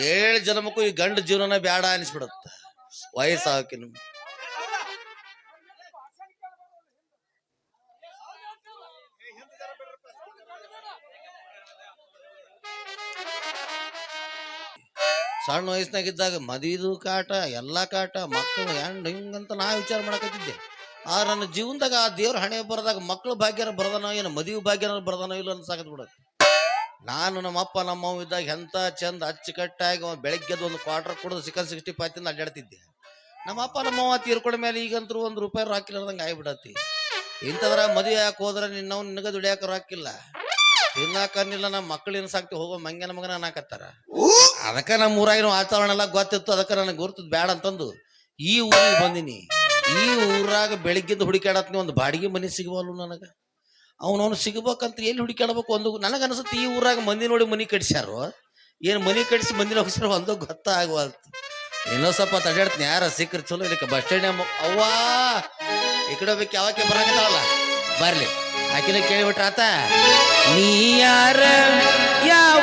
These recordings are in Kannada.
ಈ ಗಂಡ ಜೀವನನ ಬ್ಯಾಡ ಅನಿಸ್ಬಿಡುತ್ತ. ವಯಸ್ಸಾಕಿನ ಸಣ್ಣ ವಯಸ್ಸಿನಾಗಿದ್ದಾಗ ಮದುವೆದು ಕಾಟ, ಎಲ್ಲ ಕಾಟ, ಮಕ್ಕಳು ಹೆಣ್ಣು ಹಿಂಗಂತ ನಾ ವಿಚಾರ ಮಾಡಕತ್ತಿದ್ದೆ. ಆ ನನ್ನ ಜೀವನದಾಗ ಆ ದೇವ್ರ ಹಣೆ ಬರದಾಗ ಮಕ್ಕಳು ಭಾಗ್ಯನ ಬರದನೋ ಏನು ಮದುವೆ ಭಾಗ್ಯನ ಬರದನೋ ಇಲ್ಲ ಅನ್ಸಾಕತ್ ಬಿಡತ್ತೆ ನಾನು ನಮ್ಮಪ್ಪ ನಮ್ಮವ್ ಇದ್ದಾಗ ಎಂತ ಚಂದ ಅಚ್ಚುಕಟ್ಟಾಗಿ ಬೆಳಗ್ಗೆದ್ದು ಒಂದು ಕ್ವಾರ್ಟರ್ ಕುಡಿದು ಚಿಕನ್ ಸಿಕ್ಸ್ಟಿ ಫೈವ್ ತಿಂದ ಅಡ್ಡಾಡ್ತಿದ್ದೆ ನಮ್ಮಪ್ಪ ನಮ್ಮವ್ವ ತೀರ್ಕೊಂಡ ಮೇಲೆ ಈಗಂತೂ ಒಂದು ರೂಪಾಯಿ ರಾಕಿಲ್ಲದಂಗೆ ಆಗ್ಬಿಡತ್ತಿ. ಇಂಥದ್ರ ಮದುವೆ ಯಾಕೆ ಹೋದ್ರೆ ನಿನ್ನವ್ ನಿನಗೆ ದುಡಿಯಾಕ ರಾಕಿಲ್ಲ ತಿನ್ನಾಕನ್ನಿಲ್ಲ ನಮ್ಮ ಮಕ್ಕಳಿನ ಸಾಕ್ತಿ ಹೋಗೋ ಮಂಗನ ಮಗನ ನಾಕತ್ತಾರ ಅದಕ್ಕೆ ನಮ್ಮ ಊರಾಗಿನ ವಾತಾವರಣ ಎಲ್ಲ ಗೊತ್ತಿತ್ತು, ಅದಕ್ಕೆ ನನಗೆ ಗುರ್ತದ ಬ್ಯಾಡ ಅಂತಂದು ಈ ಊರಿಗೆ ಬಂದಿನಿ. ಈ ಊರಾಗ ಬೆಳಿಗ್ಗೆದ್ದು ಹುಡುಕಾಡತ್ನಿ ಒಂದು ಬಾಡಿಗೆ ಮನೆ ಸಿಗವಲ್ಲು ನನಗೆ. ಅವನವನು ಸಿಗ್ಬೇಕಂತ ಎಲ್ಲಿ ಹುಡುಕಾಡ್ಬೇಕು ಒಂದು ನನಗೆ ಅನಿಸುತ್ತೆ ಈ ಊರಾಗ ಮಂದಿ ನೋಡಿ ಮನಿ ಕಟ್ಸ್ಯಾರು. ಏನು ಮನಿ ಕಟ್ಸಿ ಮಂದಿನ ಹೋಗಿಸ್ಯಾರ ಒಂದು ಗೊತ್ತಾಗವಲ್ತು ಏನೋ ಸ್ವಲ್ಪ ತಡೆಡ್ತೀನಿ ಯಾರ ಸಿಕ್ಕರು ಚಲೋ, ಇದಕ್ಕೆ ಬಸ್ ಸ್ಟ್ಯಾಂಡ್ ಅವ್ವಾ! ಈ ಕಡೆ ಹೋಗ್ಬೇಕು ಯಾವಕ್ಕೆ ಬರಾಕತ್ತಾವಲ್ಲ ಬರಲಿ. ಆಕಿನ ಕೇಳಿಬಿಟ್ರ ಆತ ನೀ ಯಾರ? ಯಾವ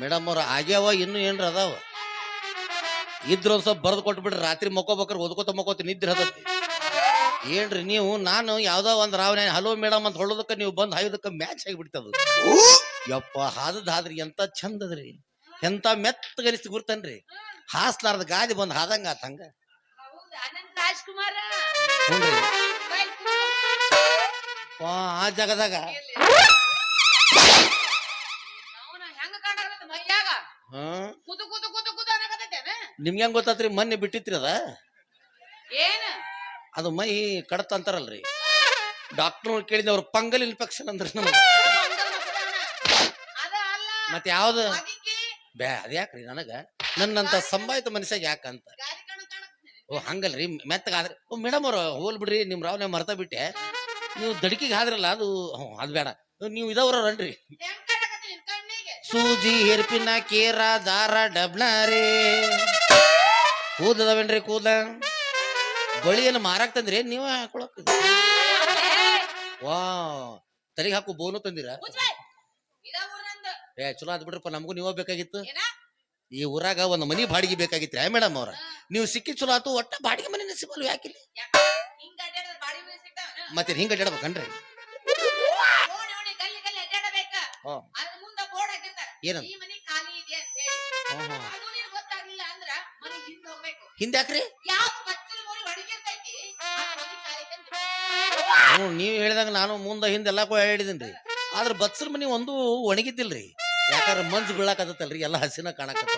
ಮೇಡಮ್ ಅವ್ರ ಆಗ್ಯಾವ ಇನ್ನು ಏನ್ರ ಅದಾವ ಇದ್ರ ಒಂದ್ ಸ್ವಲ್ಪ ಬರ್ದು ಕೊಟ್ಬಿಡ್ರಿ ರಾತ್ರಿ ಮಕ್ಕೋಬೇಕಾರೆ ಓದ್ಕೋತ ಮಕ್ಕೋತ ನಿದ್ರೆ ಹದತಿ ಏನ್ರಿ ನೀವು ನಾನು ಯಾವ್ದೋ ಒಂದ್ ರಾವಣ ಹಲೋ ಮೇಡಮ್ ಅಂತ ಹೊಳೋದಕ್ಕ ನೀವು ಬಂದ್ ಹಾಯೋದಕ್ಕ ಮ್ಯಾಚ್ ಆಗಿಬಿಡ್ತದ ಯಪ್ಪ ಹಾದದ್ ಹಾದ್ರಿ ಎಂತ ಚಂದದ್ರಿ ಎಂತ ಮೆತ್ತಗನಿಸ್ತಿ ಗುರ್ತನ್ರಿ ಹಾಸ್ಲಾರ್ದ ಗಾದಿ ಬಂದ್ ಹಾದಂಗ ಆತ ಹಂಗ ರಾಜ್ಕುಮಾರ ಆ ಜಾಗದಾಗ. ಹಾ? ಕುದು ಕುದು ಕುದು ನಿಮ್ಗೆ ಹೆಂಗ್ ಗೊತ್ತಾತ್ರಿ? ಮೊನ್ನೆ ಬಿಟ್ಟಿತ್ರಿ ಅದ? ಏನ? ಅದು ಮೈ ಕಡತ ಅಂತಾರಲ್ರಿ. ಡಾಕ್ಟರ್ ಕೇಳಿದ ಅವ್ರ ಪಂಗಲ್ ಇನ್ಫೆಕ್ಷನ್ ಅಂದ್ರೆ ನಮಗೆ. ಮತ್ತೆ ಯಾವ್ದು? ಬ್ಯಾ ಅದ್ಯಾಕ್ರಿ ನನಗ? ನನ್ನಂತ ಸಂಭಾಯಿತ ಮನುಷ್ಯ ಯಾಕಂತ ಓ ಹಂಗಲ್ರಿ. ಮೆತ್ತಗಾದ್ರೆ ಓ ಮೇಡಮ್ ಅವ್ರ ಹೋಲ್ ಬಿಡ್ರಿ ನಿಮ್ ರಾವ್ನೆ ಮರ್ತ ಬಿಟ್ಟೆ. ನೀವು ದಡಿಕೆಗೆ ಆದ್ರಲ್ಲ ಅದು ಹ್ಞೂ ಅದು ಬೇಡ. ನೀವು ಇದವ್ರನ್ರಿ ಸೂಜಿ ಹೆರ್ಪಿನ ಕೇರ ದಾರ ಡಬ್ಲಾರಿ ಕೂದದವೇನ್ರಿ ಕೂದ ಬಳಿಯನ್ನು ಮಾರಾಕ್ ತಂದ್ರಿ ನೀವ ಹಾಕೊಳಕ್ ವಾ ತಲೆಗೆ ಹಾಕು ಬೋನು ತಂದಿರ. ಏ ಚಲೋ ಆದ್ ಬಿಡ್ರಪ್ಪ ನಮಗೂ ನೀವ ಬೇಕಾಗಿತ್ತು? ಈ ಊರಾಗ ಒಂದು ಮನಿ ಬಾಡಿಗೆ ಬೇಕಾಗಿತ್ತು ಮೇಡಮ್ ಅವ್ರ. ನೀವು ಸಿಕ್ಕಿ ಚಲೋ ಆತು ಒಟ್ಟ ಬಾಡಿಗೆ ಮನೆ ಸಿಗಲ್ವ ಯಾಕಿಲ್ಲ? ಮತ್ತೆ ಹಿಂಗ ಅಡ್ಡಾಡ್ಬೇಕನ್ರಿ. ಏನಂತ? ಹಿಂದ್ಯಾಕ್ರಿ. ಹ್ಞೂ ನೀವು ಹೇಳಿದಾಗ ನಾನು ಮುಂದೆ ಹಿಂದೆ ಎಲ್ಲ ಹೇಳಿದೀನಿ ಆದ್ರೆ ಬತ್ಸಲ್ ಮನಿ ಒಂದು ಒಣಗಿದ್ದಿಲ್ರಿ. ಯಾಕಂದ್ರೆ ಮಂಜು ಬೀಳಾಕತ್ತಲ್ರಿ ಎಲ್ಲ ಹಸಿನ ಕಾಣಕತ್ತ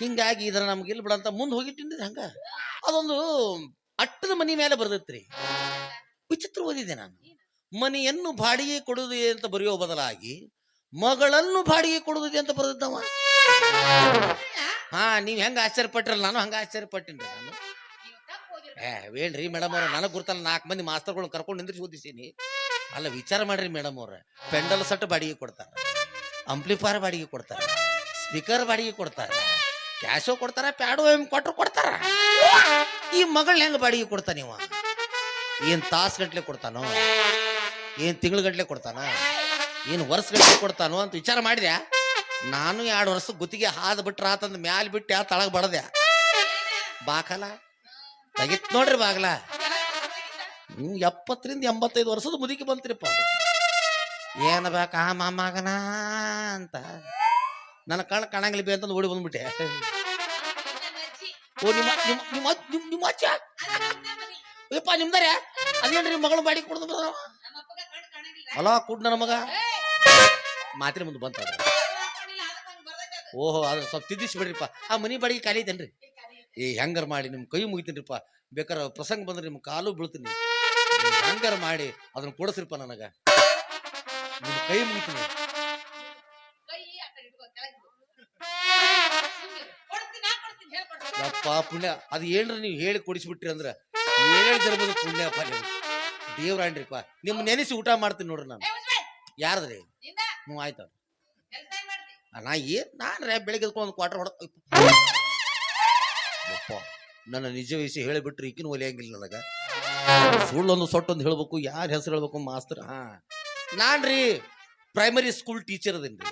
ಹಿಂಗಾಗಿ ಇದ್ರ ನಮ್ಗೆ ಇಲ್ಲಿ ಬಿಡಂತ ಮುಂದೆ ಹೋಗಿಟ್ಟಿಂದ್ರಿ ಹಂಗ. ಅದೊಂದು ಅಟ್ಟದ ಮನಿ ಮೇಲೆ ಬರ್ದೈತ್ರಿ. ವಿಚಿತ್ರ ಓದಿದೆ ನಾನು. ಮನೆಯನ್ನು ಬಾಡಿಗೆ ಕೊಡುವುದು ಅಂತ ಬರೆಯೋ ಬದಲಾಗಿ, ಮಗಳನ್ನು ಬಾಡಿಗೆ ಕೊಡುವುದು ಅಂತ ಬರೆದವ ಹಾ, ನೀವ್ ಹೆಂಗ ಆಶ್ಚರ್ಯಪಟ್ರಲ್ಲ, ನಾನು ಹಂಗ ಆಶ್ಚರ್ಯಪಟ್ಟಿನ್ರಿ ನಾನು. ನೀವು. ಏ ಏನ್ರಿ ಮೇಡಮ್ ಅವ್ರ, ನನಗ್ ಗುರ್ತಲ್ಲ, ನಾಲ್ಕು ಮಂದಿ ಮಾಸ್ತರ್ಗಳು ಕರ್ಕೊಂಡು ನಿಂದ್ರಿಸಿ ಓದಿಸೀನಿ. ಅಲ್ಲ, ವಿಚಾರ ಮಾಡ್ರಿ ಮೇಡಮ್ ಅವ್ರ, ಪೆಂಡಲ್ ಸಟ್ ಬಾಡಿಗೆ ಕೊಡ್ತಾರ ಅಂಪ್ಲಿಫೈರ್ ಬಾಡಿಗೆ ಕೊಡ್ತಾರ, ಸ್ಪೀಕರ್ ಬಾಡಿಗೆ ಕೊಡ್ತಾರ, ಕ್ಯಾಶೋ ಕೊಡ್ತಾರ, ಪ್ಯಾಡೋ ಕೊಟ್ರು ಕೊಡ್ತಾರ. ಈ ಮಗಳ್ ಹೆಂಗ್ ಬಾಡಿಗೆ ಕೊಡ್ತಾನ ಇವ? ಏನ್ ಗಟ್ಲೆ ಕೊಡ್ತಾನೋ? ಏನ್ ತಿಂಗಳ ಗಟ್ಲೆ ಕೊಡ್ತಾನ? ಏನ್ ವರ್ಷಗಟ್ಲೆ ಕೊಡ್ತಾನೋ ಅಂತ ವಿಚಾರ ಮಾಡಿದೆ ನಾನು ಎರಡು ವರ್ಷ ಗುತ್ತಿಗೆ ಹಾದ್ ಬಿಟ್ರ ಆತಂದ್ ಮ್ಯಾಲ್ ಬಿಟ್ಟು ಯಾ ತಳಗ್ ಬಡದೆ ಬಾಕಲ? ತೆಗಿತ್ ನೋಡ್ರಿ ಬಾಗಲ. ನೀವು ಎಪ್ಪತ್ತರಿಂದ ಎಂಬತ್ತೈದು ವರ್ಷದ ಮುದುಕಿ ಬಂತ್ರಿಪ್ಪ ಏನ ಬೇಕ ಆ ಮಾಮಾಗನ ಅಂತ. ನನ್ನ ಕಣ್ ಕಾಣಂಗಿಲ್ಲ ಬೇ ಅಂತಂದು ಓಡಿ ಬಂದ್ಬಿಟ್ಟೆ. ಓ, ನಿಮ್ಮ ನಿಮ್ಮ ನಿಮ್ಮ ನಿಮ್ಮ ಅಜ್ಜ? ಯಪ್ಪ ನಿಮ್ದಾರೆ? ಅದೇನ್ರಿ ಮಗಳು ಬಾಡಿ ಕೊಡ್ದು ಬರೋದು ಅಲ್ಲ ಕುಡ್ ನನ್ನ ಮಗ. ಮಾತಿನ ಮುಂದೆ ಬಂತ. ಓಹೋ ಅದ್ರ ಸ್ವಲ್ಪ ತಿದ್ದಿಸಿ ಬಿಡ್ರಿಪ್ಪ ಆ ಮನಿ ಬಾಡಿಗೆ ಖಾಲಿ ಐತೇನ್ರಿ? ಏ, ಹೆಂಗಾರ ಮಾಡಿ, ನಿಮ್ ಕೈ ಮುಗಿತೀನಿಪ್ಪ ಬೇಕಾರೆ ಪ್ರಸಂಗ ಬಂದ್ರೆ ನಿಮ್ ಕಾಲು ಬೀಳ್ತೀನಿ. ಹೆಂಗಾರ ಮಾಡಿ ಅದನ್ನ ಕೊಡಸ್ರಿಪ್ಪ ನನಗ. ನಿಮ್ ಕೈ ಮುಗಿತೀನಿ. ಪುಣ್ಯ. ಅದು ಏನ್ರಿ ನೀವು ಹೇಳಿ ಕೊಡಿಸ್ಬಿಟ್ರಿ ಅಂದ್ರ ಏನೇಳು ಜರ್ಬೋದು ಪುಣ್ಯಪ್ಪ ನೀವು? ದೇವ್ರಾಣ್ರಿಪ್ಪ ನಿಮ್ ನೆನೆಸಿ ಊಟ ಮಾಡ್ತೀನಿ ನೋಡ್ರಿ ನಾನು. ಯಾರದ್ರಿ? ಹ್ಞೂ ಆಯ್ತ ನಾ ಏನ್ ನಾನ್ ರೇ ಬೆಳಿಗ್ಗೆ ಒಂದು ಕ್ವಾರ್ಟರ್ ಹೊಡ ನನ್ನ ನಿಜ ವಯಸ್ಸು ಹೇಳಿಬಿಟ್ರಿ ಈಕಿನ ಒಲಿಯಂಗಿಲ್ಲ ನನಗ. ಸುಳ್ಳೊಂದು ಸೊಟ್ಟೊಂದು ಹೇಳ್ಬೇಕು ಯಾರ ಹೆಸರು ಹೇಳ್ಬೇಕು ಮಾಸ್ತರ್? ಹಾ. ನಾನ್ರಿ ಪ್ರೈಮರಿ ಸ್ಕೂಲ್ ಟೀಚರ್ ಅದೇನ್ರಿ.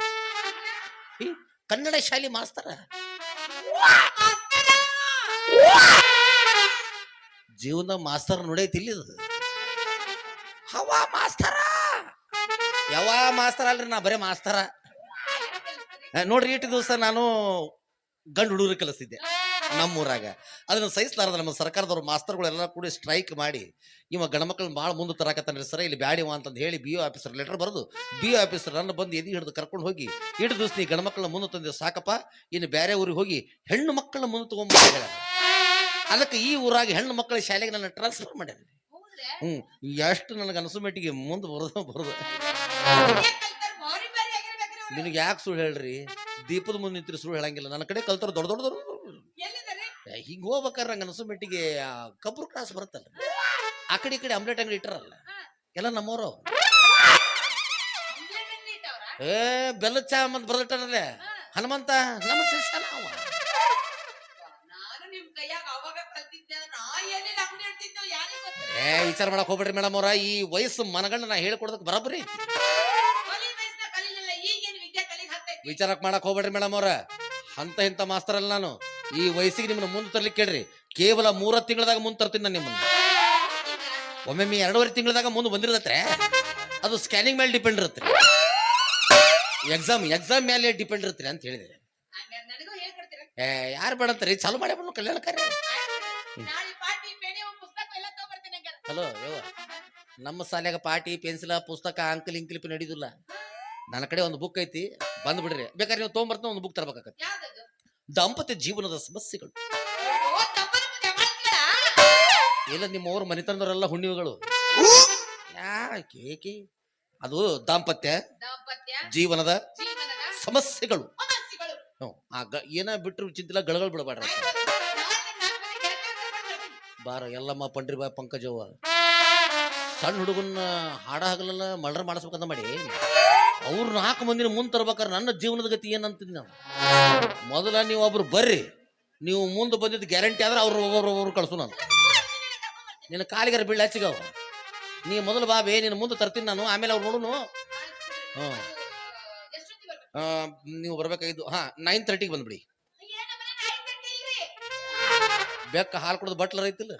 ಕನ್ನಡ ಶಾಲೆ ಮಾಸ್ತರ? ಜೀವನದಾಗ ಮಾಸ್ತರ್ ನೋಡೈತಿಲ್ಲ ಇಲ್ಲಿ ಹವಾ ಮಾಸ್ತರ! ಯಾವ ಮಾಸ್ತರ ಅಲ್ರಿ, ನಾ ಬರೇ ಮಾಸ್ತರ. ನೋಡ್ರಿ ಇಟ್ಟು ದಿವಸ ನಾನು ಗಂಡು ಹುಡುಗರು ಕಲಿಸ್ತಿದ್ದೆ ನಮ್ಮೂರಾಗ. ಅದನ್ನ ಸಹಿಸಲಾರದ ನಮ್ಮ ಸರ್ಕಾರದವ್ರು ಮಾಸ್ತರ್ಗಳೆಲ್ಲ ಕೂಡ ಸ್ಟ್ರೈಕ್ ಮಾಡಿ ಇವ ಗಣಮಕ್ಳನ್ನ ಭಾಳ ಮುಂದೆ ತರಾಕತ್ತಾನ್ರಿ ಸರ, ಇಲ್ಲಿ ಬ್ಯಾಡಿವ ಅಂತಂದು ಹೇಳಿ ಬಿ ಒ ಆಫೀಸರ್ ಲೆಟರ್ ಬರೆದು ಬಿ ಒ ಆಫೀಸರ್ ನನ್ನ ಬಂದು ಎದಿ ಹಿಡಿದು ಕರ್ಕೊಂಡು ಹೋಗಿ ಇಟ್ಟು ದಿವಸ ನೀ ಗಣಮಕ್ಳನ್ನ ಮುಂದೆ ತಂದೆ ಸಾಕಪ್ಪ, ಇನ್ನು ಬೇರೆ ಊರಿಗೆ ಹೋಗಿ ಹೆಣ್ಣು ಮಕ್ಕಳನ್ನ ಮುಂದೆ ತಗೊಂಡ್ ಅದಕ್ಕೆ ಈ ಊರಾಗ ಹೆಣ್ಣು ಮಕ್ಕಳ ಶಾಲೆಗೆ ನನ್ನ ಟ್ರಾನ್ಸ್ಫರ್ ಮಾಡ್ಯಾರ. ಹ್ಮ್ ಎಷ್ಟು ನನಗೆ ಅನಿಸೋ ಮೆಟ್ಟಿಗೆ ಮುಂದೆ ಬರೋದು ಬರೋದು. ನಿನಗೆ ಯಾಕೆ ಸುಳ್ಳು ಹೇಳ್ರಿ? ದೀಪದ ಮುಂದೆ ನಿಂತಿರಿ ಸುಳ್ಳು ಹೇಳಂಗಿಲ್ಲ. ನನ್ನ ಕಡೆ ಕಲ್ತಾರ ದೊಡ್ಡ ದೊಡ್ಡ ದೊಡ್ಡ ಹಿಂಗ ಹೋಗ್ಬೇಕಾದ್ರೆ ನಂಗೆ ಅನಿಸೋ ಮಟ್ಟಿಗೆ ಕಬ್ರು ಕ್ರಾಸ್ ಬರುತ್ತಲ್ಲ ಆ ಕಡೆ ಈ ಕಡೆ ಆಮ್ಲೆಟ್ ಅಂಗಡಿ ಇಟ್ಟರಲ್ಲ ಎಲ್ಲ ನಮ್ಮವರು ಏ ಬೆಲ್ಲ ಚಾ ಮತ್ತೆ ಬರ್ದಿಟ್ಟಾರಲ್ಲ. ಹನುಮಂತ ನಮ್ಮ ಶಿಷ್ಯ ನಾವು ಏ ವಿಚಾರ ಮಾಡಕ್ ಹೋಗ್ಬೇಡ್ರಿ ಮೇಡಮ್ ಅವ್ರ. ಈ ವಯಸ್ಸು ಮನಗಂಡ ನಾ ಹೇಳ್ಕೊಡೋದಕ್ ಬರಬ್ರಿ. ವಿಚಾರಕ್ ಮಾಡಕ್ ಹೋಗ್ಬೇಡ್ರಿ ಮೇಡಮ್ ಅವ್ರ. ಅಂತ ಇಂಥ ಮಾಸ್ತರ್ ಅಲ್ಲ ನಾನು. ಈ ವಯಸ್ಸಿಗೆ ನಿಮ್ಮನ್ನ ಮುಂದೆ ತರ್ಲಿಕ್ಕೆ ಕೇಳ್ರಿ. ಕೇವಲ ಮೂರ ತಿಂಗಳದಾಗ ಮುಂದೆ ತರ್ತೀನಿ ನಾನು ನಿಮ್ಮನ್ನ. ಒಮ್ಮೊಮ್ಮೆ ಎರಡೂವರೆ ತಿಂಗಳದಾಗ ಮುಂದೆ ಬಂದಿರತ್ತೆ ಅದು ಸ್ಕ್ಯಾನಿಂಗ್ ಮೇಲೆ ಡಿಪೆಂಡ್ ಇರುತ್ತೆ ಎಕ್ಸಾಮ್ ಎಕ್ಸಾಮ್ ಮೇಲೆ ಡಿಪೆಂಡ್ ಇರುತ್ತೆ ಅಂತ ಹೇಳಿದೆ ಏ ಯಾರು ಬೇಡಂತಾರೆ ಚಾಲು ಮಾಡಿ ಬಂದು ಕಲ್ಯಾಣ ಕಾರ್ಯ ನಾಳೆ ಪಾಟಿ ಪೇಣಿ ಒಂದ್ ಪುಸ್ತಕ ಎಲ್ಲ ತಗೊಂಡ್ಬರ್ತೀನಿ ಹಂಗಾರೆ ಹಲೋ ಯವ್ವ. ನಮ್ಮ ಶಾಲ್ಯಾಗ ಪಾಟಿ ಪೆನ್ಸಿಲ ಪುಸ್ತಕ ಅಂಕಲ್ ಇಂಕ್ಲಿಪ್ ನಡೀದಿಲ್ಲ. ನನ್ನ ಕಡೆ ಒಂದು ಬುಕ್ ಐತಿ ಬಂದ್ಬಿಡ್ರಿ ಬೇಕಾದ್ರೆ ನೀವು ತೊಗೊಂಬರ್ತೀನಿ ಒಂದು ಬುಕ್ ತರಬೇಕಾಗತ್ತೆ. ದಾಂಪತ್ಯ ಜೀವನದ ಸಮಸ್ಯೆಗಳು. ಇಲ್ಲ ನಿಮ್ಮ ಅವ್ರ ಮನೆತನದವರೆಲ್ಲ ಹುಣ್ಣಿಮೆಗಳು. ಯಾಕೆ ಅದು ದಾಂಪತ್ಯ ಜೀವನದ ಸಮಸ್ಯೆಗಳು. ಸಮಸ್ಯೆಗಳು. ಹ್ಞೂ ಆ ಗ ಏನ ಬಿಟ್ಟರು ಚಿಂತಿಲ್ಲ ಗಳಗಳು ಬಿಡಬೇಡ್ರಿ ಬಾರ ಎಲ್ಲಮ್ಮ ಪಂಡ್ರಿ ಬಾ ಪಂಕಜವ್ವ. ಸಣ್ಣ ಹುಡುಗನ್ನ ಹಾಡ ಹಗಲೆಲ್ಲ ಮರ್ಡರ್ ಮಾಡಿಸ್ಬೇಕಂತ ಮಾಡಿ ಅವ್ರು ನಾಲ್ಕು ಮಂದಿನ ಮುಂದೆ ತರ್ಬೇಕಾರೆ ನನ್ನ ಜೀವನದ ಗತಿ ಏನಂತೀನಿ ನಾನು. ಮೊದಲ ನೀವು ಒಬ್ರು ಬರ್ರಿ. ನೀವು ಮುಂದೆ ಬಂದಿದ್ದು ಗ್ಯಾರಂಟಿ ಆದ್ರೆ ಅವ್ರು ಒಬ್ಬರು ಒಬ್ಬರು ಕಳಿಸು ನಾನು. ನಿನ್ನ ಕಾಲಿಗಾರ ಬೀಳ ಹಚ್ಚಿಗವ ನೀ ಮೊದಲು ಬಾಬೆ ನಿನ್ನ ಮುಂದೆ ತರ್ತೀನಿ ನಾನು. ಆಮೇಲೆ ಅವ್ರು ನೋಡುನು. ಬರ್ಬೇಕು? ನೀವು ಬರ್ಬೇಕಾಗಿದ್ದು, ಹಾ ನೈನ್ ತರ್ಟಿಗೆ ಬಂದ್ಬಿಡಿ. ಬೆಕ್ಕ ಹಾಲು ಕುಡಿದು ಬಟ್ಲರ್ ಐತಿಲ್ಲ.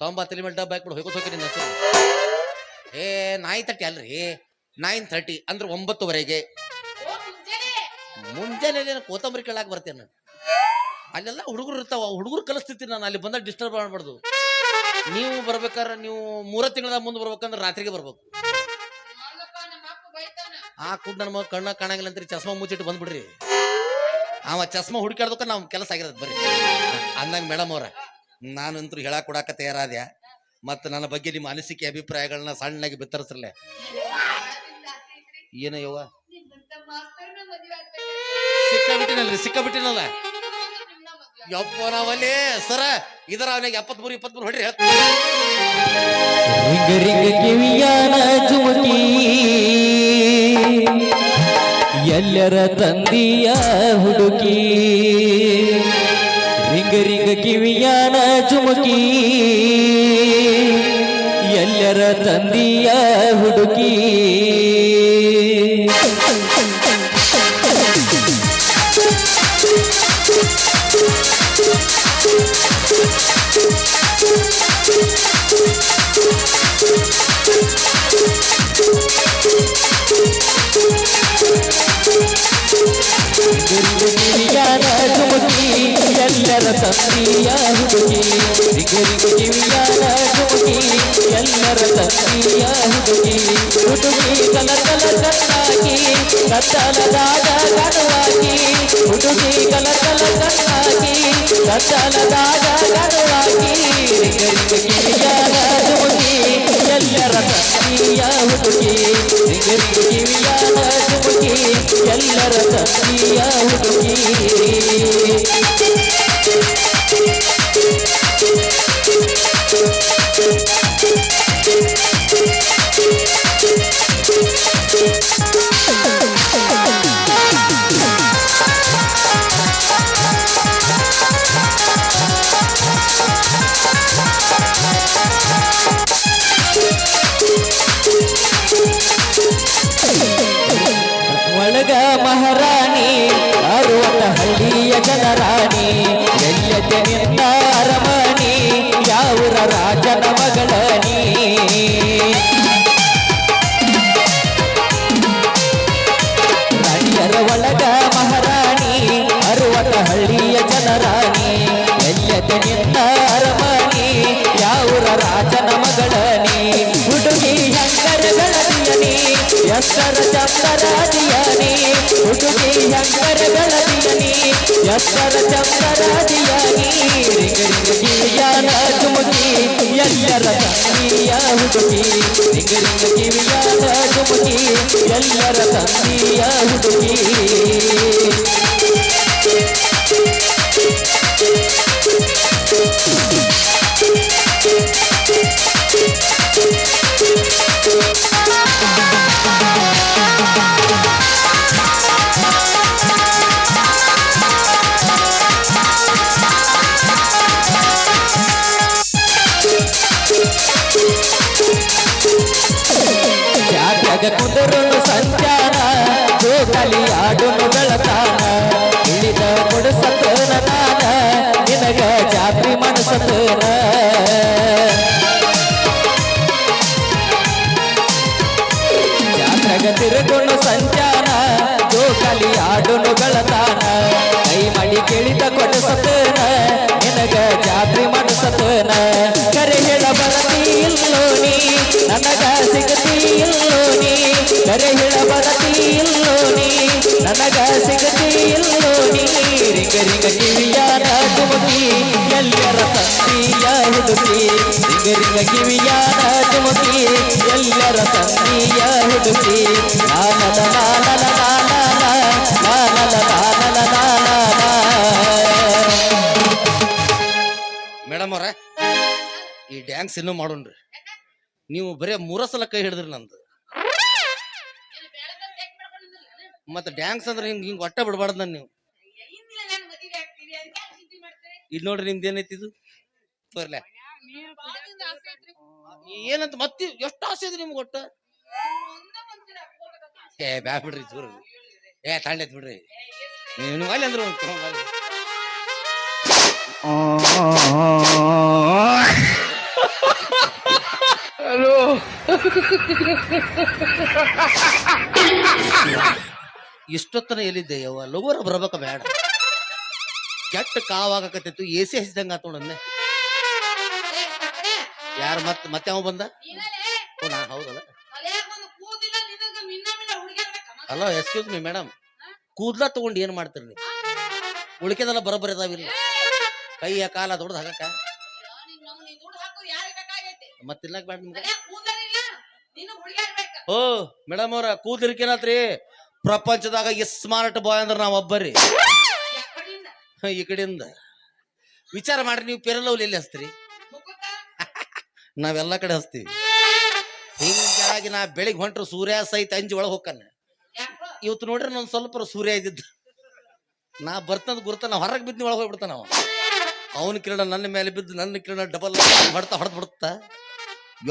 ತೊಂಬತ್ತಲಿ ಮೇಲೆ ಡಬ್ಬ ಹಾಕ್ಬಿಡು ಹೋಗಿ ಹೋಗಿ ನಿನ್ನ ಹೆಸರು ಏ ನೈನ್ ತರ್ಟಿ ಅಲ್ರಿ? ನೈನ್ ತರ್ಟಿ ಅಂದ್ರೆ ಒಂಬತ್ತುವರೆಗೆ. ಮುಂಜಾನೆ. ಕೋತಂಬರಿ ಕೇಳಾಕ ಬರ್ತೇನೆ ಅಲ್ಲೆಲ್ಲ ಹುಡುಗರು ಇರ್ತಾವ ಹುಡುಗರು ಕಲಿಸ್ತಿರ್ತೀನಿ ನಾನು ಅಲ್ಲಿ ಬಂದಾಗ ಡಿಸ್ಟರ್ಬ್ ಮಾಡ್ಬಾರ್ದು. ನೀವು ಬರ್ಬೇಕಾದ್ರೆ ನೀವು ಮೂರ ತಿಂಗಳ ಮುಂದೆ ಬರ್ಬೇಕಂದ್ರೆ ರಾತ್ರಿಗೆ ಬರ್ಬೇಕು. ಆ ಕುಡ್ ನನ್ನ ಮಗ ಕಣ್ಣ ಕಾಣಂಗಿಲ್ಲ ಅಂತ ಚಸ್ಮಾ ಮುಚ್ಚಿಟ್ಟು ಬಂದ್ಬಿಡ್ರಿ. ಅವ ಚಸ್ಮಾ ಹುಡುಕಾಡ್ದಕ್ಕ ನಾವು ಕೆಲಸ ಆಗಿರೋದು ಬರ್ರಿ. ಅಂದಂಗ ಮೇಡಮ್ ಅವ್ರ, ನಾನಂತೂ ಹೇಳಕ್ ಕೊಡಾಕ ತಯಾರಾದ್ಯ? ಮತ್ತು ನನ್ನ ಬಗ್ಗೆ ನಿಮ್ಮ ಅನಿಸಿಕೆ ಅಭಿಪ್ರಾಯಗಳನ್ನ ಸಣ್ಣಗೆ ಬಿತ್ತರಿಸ್ರಲ್ಲ ಏನ ಯವ್ವ. ಸಿಕ್ಕಾಬಿಟ್ಟಿನಲ್ರಿ, ಸಿಕ್ಕಾಬಿಟ್ಟಿನಲ್ಲ? ನಿಮ್ನ ಮದ್ವೆ ಯಪ್ಪ ನಾವಲ್ಲಿ ಸರ, ಇದರ ಅವನಿಗೆ ಎಪ್ಪತ್ಮೂರು, ಇಪ್ಪತ್ಮೂರು ಹೊಡ್ರಿ ಹೇಳ್- ಎಲ್ಲರ ತಂದಿಯ ಹುಡುಕಿ. ರಿಂಗ ರಿಂಗ ಕಿವಿಯಾನ ಚುಮುಕಿ. ಎಲ್ಲರ ತಂದಿಯ ಹುಡುಕಿ. ಕಿವಿಯಾನ ಚುಮುಕಿ ಎಲ್ಲರ ತಂದಿಯ ಹುಡುಗಿ ರಿಂಗ ರಿಂಗ ಕಿವಿಯಾನ ಚುಮುಕಿ ಎಲ್ಲರ ತಂದಿಯ ಹುಡುಗಿ ಹುಡುಗಿ ಕಲರ್ ಕಣ್ಣಾಗಿ ಕತ್ತಲದಾದ ಕಣವಾಗಿ ಹುಡುಗಿ ಕಲರ್ ಕಣ್ಣಾಗಿ ಕತ್ತಲದಾದ ಕಣವಾಗಿ ರಿಂಗ ರಿಂಗ ಕಿವಿಯಾನ ಚುಮುಕಿ ಎಲ್ಲರ ತಂದಿಯ ಹುಡುಗಿ ರಿಂಗ ರಿಂಗ ಕಿವಿಯಾನ ಚುಮುಕಿ ಎಲ್ಲರ ತಂದಿಯ ಹುಡುಗಿ ಮಗಳನಿ ಹುಡುಗಿ ಹೆಂಗರ ಬೆಳದಿಯನಿ ಎಷ್ಟರ ಚಂದರಾದಿಯನಿ ಹುಡುಗಿ ಹೆಂಗರ ಬೆಳದಿಯನಿ ಎಷ್ಟರ ಚಂದರಾದಿಯನಿ ಕಿವಿಯಾನ ಚುಮುಕಿ ಎಲ್ಲರ ತಂದಿಯ ಹುಡುಗಿ ರಿಂಗ ಕಿವಿಯಾನ ಚುಮುಕಿ ಎಲ್ಲರ ತಂದಿಯ ಹುಡುಗಿ. ಜಾತ್ಯಾಗ ಕುದುರನು ಸಂಚಾರ ಜೋಗಲಿ ಆಡುನು ಬೆಳತಾನ. ಇಳಿದ ಕೊಡಸತನ ನಾನ ನಿನಗ ಜಾತ್ರಿ ಮನಸತನ ಜಾತ್ರೆಗ ತಿರುಗುನು ಸಂಚಾರ ಜೋಗಲಿ ಆಡುನು ಬೆಳತಾನ. ಕೈ ಮಾಡಿ ಕೇಳಿದ ಕೊಡಸತನ ನಿನಗ ಜಾತ್ರಿ ಮನಸತನ ಕರೆ ಹೇಳ ಬರತಿ ಇಲ್ಲೋ ನೀ? ನನಗ ಸಿಗತಿ ಕರೆ ಹೇಳ ಬರತಿ ಇಲ್ಲೋ ನೀ ನನಗ ಸಿಗತಿ ಇಲ್ಲೋ ನೀ ಕಿವಿಯಾರ ತುಮಕಿ ಎಲ್ಲರ ತಂದಿಯ ಹುಡುಕಿ ರಿಗರಿಗ ರಿಂಗ ಕಿವಿಯಾನ ಎಲ್ಲರ ತಂದಿಯ ಹುಡುಕಿ, ನಾನದ ನಾನದ ಮೇಡಮ್ ಅವ್ರ, ಈ ಡ್ಯಾನ್ಸ್ ಇನ್ನೂ ಮಾಡೋಣ್ರಿ. ನೀವು ಬರೇ ಮೂರ ಸಲ ಕೈ ಹಿಡಿದ್ರಿ ನಂದು. ಮತ್ತೆ ಡ್ಯಾನ್ಸ್ ಅಂದ್ರೆ ಹಿಂಗ್ ಹಿಂಗ್ ಒಟ್ಟ ಬಿಡಬಾರ್ದು ನಾನು ನೀವು. ಇದು ನೋಡ್ರಿ ನಿಮ್ದು ಏನೈತಿ ಇದು? ಏನಂತ ಮತ್ತೆ ಎಷ್ಟು ಆಸೆ ಇದ್ರಿ ನಿಮ್ಗೆ ಒಟ್ಟ? ಏ ಬ್ಯಾ ಬಿಡ್ರಿ ಚೂರು ಏ ತಾಂಡೈತ್ ಬಿಡ್ರಿ. ನೀನು ಅಲ್ಲಿ ಅಂದ್ರೆ ಬರ್ರಿ. ಇಷ್ಟೊತ್ತನ ಎಲ್ಲಿದ್ದೆ ಯವ್ವ ಲಗೋರ ಬರ್ಬೇಕ ಬೇಡ. ಕೆಟ್ಟ ಕಾವಾಗಕತ್ತಿತ್ತು ಎ ಸಿ ಹಚ್ಚಿದಂಗ ತೊಗೊಂಡೆ ನೋಡನ್ನೆ ಯಾರು ಮತ್ ಮತ್ತೆ ಅವ ಬಂದ? ನೀನಲ್ಲೇ ಓ, ನಾ ಹೌದಲ್ಲ? ಹಲೋ ಎಕ್ಸ್ಕ್ಯೂಸ್ ಮೀ ಮೇಡಮ್ ಕೂದ್ಲ ತಗೊಂಡು ಏನ್ ಮಾಡ್ತೀರಿ ನೀವು? ಉಳಿಕೆದೆಲ್ಲ ಬರೋಬ್ಬರಿ ಇದಾವಿಲ್ಲ ಕೈಯ ಕಾಲ ದೊಡ್ಡದು ಹಾಕಕ್ಕ? ಮತ್ತಿಲ್ಲ ಬೇಡ ನಿಮ್ಗೆ. ಓ ಮೇಡಮ್ ಅವ್ರ ಕೂದ್ಲಿರ್ಕೇನತ್ರಿ ಪ್ರಪಂಚದಾಗ ಸ್ಮಾರ್ಟ್ ಬಾಯ್ ಅಂದ್ರೆ ನಾವು ಒಬ್ಬರಿ ಈ ಕಡೆಯಿಂದ. ವಿಚಾರ ಮಾಡ್ರಿ, ನೀವು ಪೆರಲವ್ಲಿ ಎಲ್ಲಿ ಹಚ್ತೀರಿ? ನಾವೆಲ್ಲ ಕಡೆ ಹಚ್ತೀವಿ. ಹಿಂಗಾಗಿ ನಾ ಬೆಳಿಗ್ಗೆ ಹೊಂಟ್ರು ಸೂರ್ಯ ಸಹಿತ ಅಂಜಿ ಒಳಗೆ ಹೋಗ್ತಾನೆ ಯಾಕೋ ಇವತ್ತು ನೋಡ್ರಿ ನಾನು ಸ್ವಲ್ಪ ಸೂರ್ಯ ಇದ್ದಿದ್ದ. ನಾ ಬರ್ತದ ಗುರುತ, ನಾ ಹೊರಗೆ ಬಿದ್ದು ಒಳಗೆ ಹೋಗ್ಬಿಡ್ತಾನ ನಾವು ಅವನ ಕಿರಣ ನನ್ನ ಮೇಲೆ ಬಿದ್ದು, ನನ್ನ ಕಿರಣ ಡಬಲ್ ಹೊಡ್ತಾ ಹೊಡೆದ್ ಬಿಡುತ್ತಾ.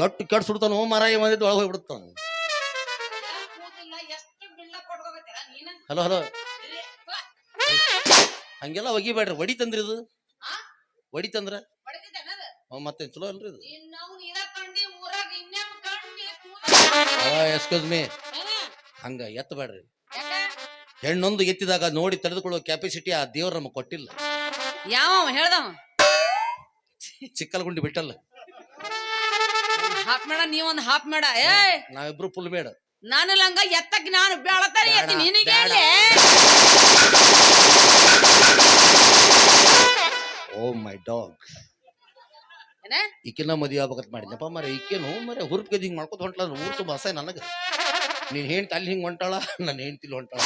ಎಟ್ಟು ಕೆಡ್ ಸುಡ್ತಾನ ಓ ಮರ ಬಂದಿದ್ದು ಒಳಗೆ ಹೋಗ್ಬಿಡ್ತಾನ ಹಲೋ ಹಲೋ. ಹಂಗೆಲ್ಲ ಒಗಿಬೇಡ್ರಿ. ಒಡಿ ತಂದ್ರಿ ಇದು. ಒಡಿ ತಂದ್ರ? ಮತ್ತೆ ಚಲೋ ಅಲ್ರಿ ಇದು? ಎಕ್ಸ್ಕ್ಯೂಸ್ ಮೀ ಹಂಗ ಎತ್ತಬೇಡ್ರಿ? ಹೆಣ್ಣೊಂದು ಎತ್ತಿದಾಗ ನೋಡಿ ತಡೆದುಕೊಳ್ಳೋ ಕೆಪಾಸಿಟಿ ಆ ದೇವ್ರ ನಮಗೆ ಕೊಟ್ಟಿಲ್ಲ. ಯಾವ ಹೇಳ್ದವ? ಚಿಕ್ಕಲ್ಗುಂಡಿ ಬಿಟ್ಟಲ್ಲ. ಹಾಪ್ ಮೇಡ ನೀವೊಂದು ಹಾಪ್ ಮೇಡ ಏ ನಾವಿಬ್ರು ಫುಲ್ ಮೇಡ ನಾನು ಲಂಗ ಎತ್ತಕ್ ನಾನು ಬೆಳತಾನೆ ಎತ್ತಿ ನಿನಗೆ ಓ ಮೈ ಡಾಗ್ ಏನ? ಈಕಿನ ಮದುವೆ ಆಗ್ಬೇಕಂತ ಮಾಡಿದ್ನಪ್ಪ ಮರ ಈಕೇನು ಮರ ಹುರುಪ್ ಹಿಂಗ್ ಮಾಡ್ಕೊತ ಹೊಂಟ್ಲ ಊರ್ ತುಂಬ ಅಸಹ್ಯ ನನಗ. ನೀನ್ ಹೆಂಡ್ತಿ ಅಲ್ಲಿ ಹಿಂಗ್ ಹೊಂಟಾಳ ನನ್ನ ಹೆಂಡ್ತಿಲಿ ಹೊಂಟಾಳ.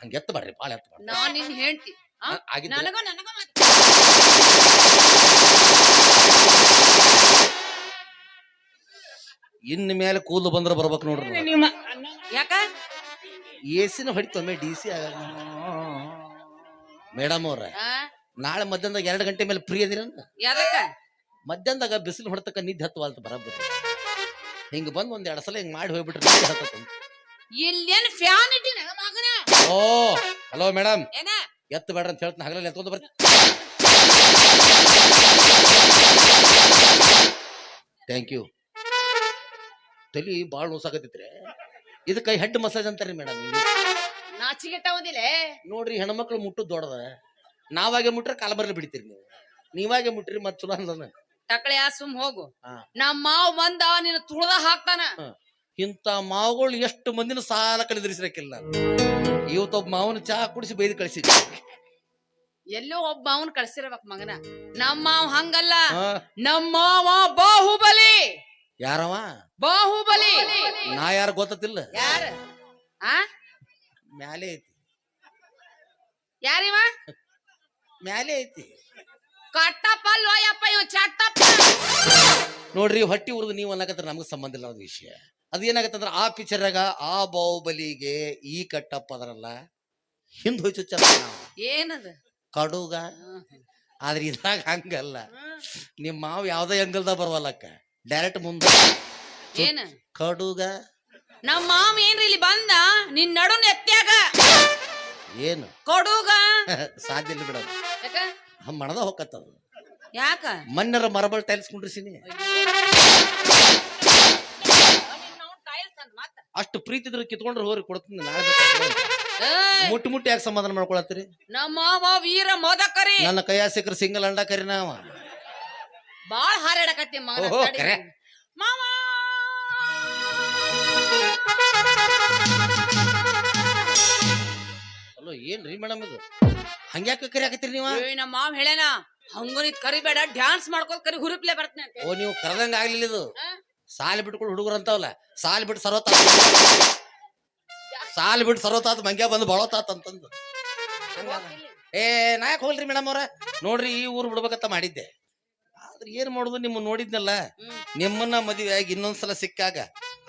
ಹಂಗ್ ಎತ್ತ ಬಾಡ್ರಿ ಬಾಳ ಎತ್ತ ನಾನು ನಿನ್ನ ನಿನ್ ಹೇಳ್ತಿ ನನಗ ನನಗ ಮಾತ್- ಇನ್ ಮೇಲೆ ಕೂದಲು ಬಂದ್ರೆ ಬರ್ಬೇಕು ನೋಡ್ರಿ ಯಾಕ? ಎಸಿನ ಹೊಡಿತೊಮ್ಮೆ ಡಿ ಸಿ ಮೇಡಮ್ ಅವ್ರ ಆ? ನಾಳೆ ಮಧ್ಯಾಹ್ನದಾಗ ಎರಡು ಗಂಟೆ ಮೇಲೆ ಫ್ರೀ ಅದಿರ ಮಧ್ಯಾಹ್ನದಾಗ ಬಿಸಿಲು ಹೊಡ್ತಕ್ಕ ನಿದ್ದೆ ಹತ್ತುವಲ್ತ ಬರಬ್ರಿ ಹಿಂಗ ಬಂದು ಒಂದ್ ಎರಡ್ ಸಲ ಹಿಂಗ್ ಮಾಡಿ ಹೋಗ್ಬಿಟ್ರೆ ನಿದ್ದೆ ಹತ್ತತ್ತ. ಇಲ್ಲೇನ್ ಫ್ಯಾನ್ ಮಗನ? ಓ ಹಲೋ ಮೇಡಮ್. ಏನ? ಬೇಡ ಬೇಡ್ರಿ ಅಂತ ಹೇಳ್ತಾನೆ ಹಗಲಲ್ಲಿ ಎತ್ಕೊಂಡು ಬರ್ತೀನಿ ಥ್ಯಾಂಕ್ ಯು ತಲಿ ಬಾಳ ನೋಸಾಕತಿತ್ರಿ ಇದಕ್ಕೆ ಹೆಡ್ ಮಸಾಜ್ ಅಂತಾರ್ರಿ ಮೇಡಮ್ ನಾಚಿಗೆ ನೋಡ್ರಿ ಹೆಣ್ಮಕ್ಳು ಮುಟ್ಟು ದೊಡ್ಡದ. ನಾವಾಗೆ ಮುಟ್ರೆ ಕಾಲ ಬರ್ಲಿ ಬಿಡ್ತೀರಿ ನೀವು. ನೀವಾಗೆ ಮುಟ್ರಿ ಮತ್ ಚಲೋ ಅಂದ ಟಕಳೆ ಸುಮ್ ಹೋಗು. ಹಾ. ನಮ್ಮ ಮಾವ ಬಂದ ನಿನ್ನ ತುಳದ ಹಾಕ್ತಾನ. ಇಂಥ ಮಾವುಗಳು ಎಷ್ಟು ಮಂದಿನ ಸಾಲ ಕಳೆದಿರಿಸಿರಕ್ಕಿಲ್ಲ ಇವತ್ತೊಬ್ಬ ಮಾವನ ಚಹಾ ಕುಡಿಸಿ ಬೈದು ಕಳಿಸಿ ಎಲ್ಲೋ ಒಬ್ಬ ಅವನ್ ಕಳ್ಸಿರ್ಬೇಕ್ ಮಗನ. ನಮ್ಮ ಮಾವ ಹಂಗಲ್ಲ. ನಮ್ಮ ಮಾವ ಬಾಹುಬಲಿ. ಯಾರವ? ಬಾಹುಬಲಿ. ನಾ ಯಾರು ಗೊತ್ತಿಲ್ಲ ಯಾರ? ಆ? ಮ್ಯಾಲೆ ಐತಿ. ಯಾರಿವ? ಮ್ಯಾಲೆ ಐತಿ. ಕಟ್ಟಪ್ಪ ಲೋಯಪ್ಪ ಇವ ಚಟ್ಟಪ್ಪ. ನೋಡ್ರಿ ಹೊಟ್ಟಿ ಉರಿದು ನೀವು ಅನ್ನಕತ್ರ ನಮ್ಗೆ ಸಂಬಂಧ ಇಲ್ಲ ಒಂದು ವಿಷಯ. ಅದು ಏನಾಗತ್ತಂದ್ರ ಆ ಪಿಕ್ಚರ್ನಾಗ ಆ ಬಾಹುಬಲಿಗೆ ಈ ಕಟ್ಟಪ್ಪ ಅದರಲ್ಲ ಹಿಂದ್ ಹೋಯ್ತು ಚಲ ಏನದ? ಕಡುಗ. ಆದ್ರೆ ಇದ್ರಾಗ ಹಂಗಲ್ಲ. ನಿಮ್ಮ ಮಾವು ಯಾವ್ದೇ ಅಂಗಲ್ದಾಗ ಬರವಲ್ಲಕ್ಕ. ಡೈರೆಕ್ಟ್ ಮುಂದೆ. ಏನ? ಕಡುಗ. ನಮ್ಮ ಮಾವ ಏನ್ರಿ ಇಲ್ಲಿ ಬಂದ? ನಿನ್ ನಡುನ್ ಎತ್ತ್ಯಾಗ. ಏನು? ಕಡುಗ. ಸಾಧ್ಯ ಇಲ್ಲ ಬಿಡೋದು. ಯಾಕ? ಮಣದ ಹೋಗತ್ತ ಯಾಕ? ಮಣ್ಣರ ಮರಬಲ್ ಟೈಲ್ಸ್ ಕುಂಡ್ರಿಸಿನಿ. ಅಷ್ಟು ಪ್ರೀತಿ ಇದ್ರೆ ಕಿತ್ಕೊಂಡ್ರೆ ಹೋರಿ ಕೊಡ್ತೀನಿ ನಾಳೆ ಮುಟ್ಟು ಮುಟ್ಟಿ ಮುಟ್ಟಿ ಯಾಕೆ ಸಮಾಧಾನ ಮಾಡ್ಕೊಳತ್ತೀರಿ? ನಮ್ಮ ಮಾವ ವೀರ ಮೋದಕರಿ. ನನ್ನ ಕೈಯ ಸಿಕ್ಕರೆ ಸಿಂಗಲ್ ಅಂಡ ಕರಿ ನಾವ ಬಾಳ್ ಹಾರಾಡಕತ್ತಿ ಮಗನ ಓಹೋ, ತಡಿ. ಕರೆ. ಮಾವ! ಅಲ್ಲೋ ಏನ್ರಿ ಮೇಡಮ್ ಇದು? ಹಂಗ್ಯಾಕ ಕರಿ ಹಾಕತ್ತೀರಿ ನೀವ? ಏಯ್, ನಮ್ಮ ಹೇಳೇನ ಹೇಳ್ಯಾನ ಹಂಗನಿತ್ ಕರಿಬೇಡ ಡ್ಯಾನ್ಸ್ ಮಾಡ್ಕೊಂಡು ಕರಿ ಹುರುಪ್ಲೆ ಬರ್ತನೆ ಅಂತ ಓ ನೀವು ಕರೆದಂಗ ಆಗ್ಲಿಲ್ಲ ಇದು? ಆ? ಸಾಲಿ ಬಿಟ್ಕೊಂಡು ಹುಡುಗರು ಅಂತಾವಲ್ಲ ಸಾಲಿ ಬಿಟ್ಟು ಸರ್ವತ ಸಾಲಿ ಬಿಟ್ಟು ಸರ್ವತಾತ್ ಮಂಗ್ಯ ಬಂದು ಬಳೋತಾತ್ ಅಂತಂದು. ಏ ನಾ ಯಾಕೆ ಹೋಗ್ಲಿ ಮೇಡಮ್ ಅವ್ರ? ನೋಡ್ರಿ ಈ ಊರು ಬಿಡ್ಬೇಕಂತ ಮಾಡಿದ್ದೆ. ಆದ್ರೆ ಏನ್ ಮಾಡುದು ನಿಮ್ಮ ನೋಡಿದ್ನಲ್ಲ? ನಿಮ್ಮನ್ನ ಮದುವೆ ಆಗಿ ಇನ್ನೊಂದ್ಸಲ ಸಿಕ್ಕಾಗ.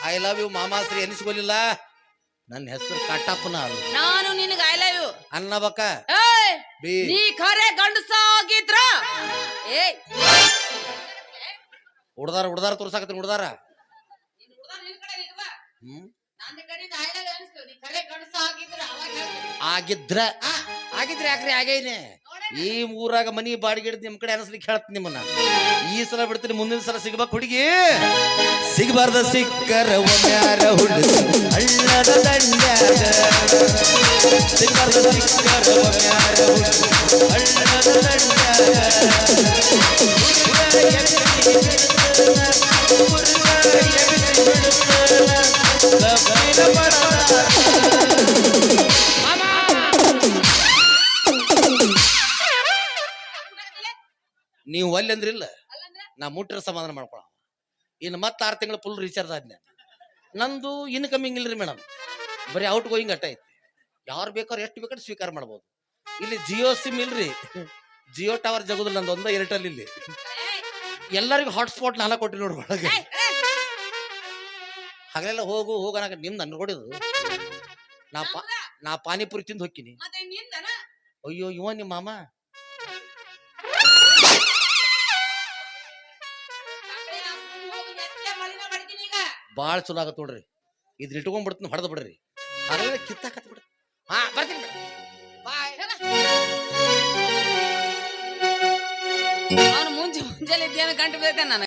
ಐ ಲವ್ ಯು ಮಾಮಾಶ್ರೀ ಎನಿಸ್ಕೊಲಿಲ್ಲ? ನನ್ನ ಹೆಸರು ಕಟ್ಟಪ್ಪನ ಅಲ್ಲ ನಾನು ನಿನಗೆ ಐ ಲವ್ ಯು ಅನ್ನಬಕ. ಏಯ್ ಬಿ. ನೀ ಖರೆ ಗಂಡಸಾಗಿದ್ರ? ಏಯ್. ಹುಡ್ದಾರ ಹುಡ್ದಾರ ತೋರ್ಸಾಕತ್ತೀನಿ ಹುಡ್ದಾರ? ಹ್ಮ್. ಆಗಿದ್ರ. ಆಗಿದ್ರೆ ಯಾಕ್ರಿ ಆಗೇನೆ? ಈ ಊರಾಗ ಮನಿ ಬಾಡಿಗೆ ಹಿಡಿದು ನಿಮ್ ಕಡೆ ಅನಸ್ಲಿಕ್ಕೆ ಹೇಳ್ತೀನಿ ನಿಮ್ಮನ್ನ ಈ ಸಲ ಬಿಡ್ತೀನಿ ಮುಂದಿನ ಸಲ ಸಿಗ್ಬೇಕು ಹುಡುಗಿ ಸಿಗಬಾರ್ದ ಸಿಕ್ಕರ ಒಮ್ಮ್ಯಾರ ಹುಡುಗಿ ಹಳ್ಳದ ದಂಡ್ಯಾಗ ಸಿಗಬಾರ್ದ ಸಿಕ್ಕರ ಒಮ್ಮ್ಯಾರ ಹುಡುಗಿ ಹಳ್ಳದ ನೀವು ಒಲ್ಲಿ ಅಂದ್ರಿಲ್ಲ ಇಲ್ಲ. ನಾ ಮುಟ್ರ ಸಮಾಧಾನ ಮಾಡ್ಕೊಳ ಇನ್ನು ಮತ್ತೆ ಆರು ತಿಂಗಳು ಫುಲ್ ರೀಚಾರ್ಜ್ ಆದ್ನೆ ನಂದು ಇನ್ಕಮಿಂಗ್ ಇಲ್ರಿ ಮೇಡಮ್. ಬರೀ ಔಟ್ ಗೋಯಿಂಗ್ ಅಟ್ಟ ಐತಿ. ಯಾರು ಬೇಕಾದ್ರೆ ಎಷ್ಟು ಬೇಕಾದ್ರೆ ಸ್ವೀಕಾರ ಮಾಡ್ಬೋದು. ಇಲ್ಲಿ ಜಿಯೋ ಸಿಮ್ ಇಲ್ರಿ. ಜಿಯೋ ಟವರ್ ಜಗದಲ್ಲಿ ನಂದು ಒಂದ ಏರ್ಟೆಲ್ ಇಲ್ಲಿ. ಎಲ್ಲರಿಗೂ ಹಾಟ್ಸ್ಪಾಟ್ ನಾಲ್ಕು ಕೊಟ್ಟಿ ನೋಡ್ರಿ ಒಳಗೆ. ಹಗಲೆಲ್ಲ ಹೋಗು ಹೋಗನಾಗ ನಿಮ್ದು ಅನ್ಕೊಡಿದು. ನಾ ಪಾ ನಾ ಪಾನಿಪುರಿ ತಿಂದು ಹೋಗ್ತೀನಿ ಅಯ್ಯೋ ಇವ ನಿಮ್ಮ ಮಾಮ. ಭಾಳ ಚಲೋ ಆಗತ್ತೆ ನೋಡ್ರಿ. ಇದ್ರ ಇಟ್ಕೊಂಡ್ಬಿಡ್ತೀನಿ ಹೊಡೆದು ಬಿಡ್ರಿ. ಹಾಗಾದ್ರೆ ಕಿತ್ತಾಕತ್ ಬಿಡ್ರಿ ಹಾ, ಬರ್ತೀನಿ ಮುಂಜಾನೆ ಇದ್ದೇನೆ ಗಂಟು ಬೀಳ್ತೇನೆ ನನಗೆ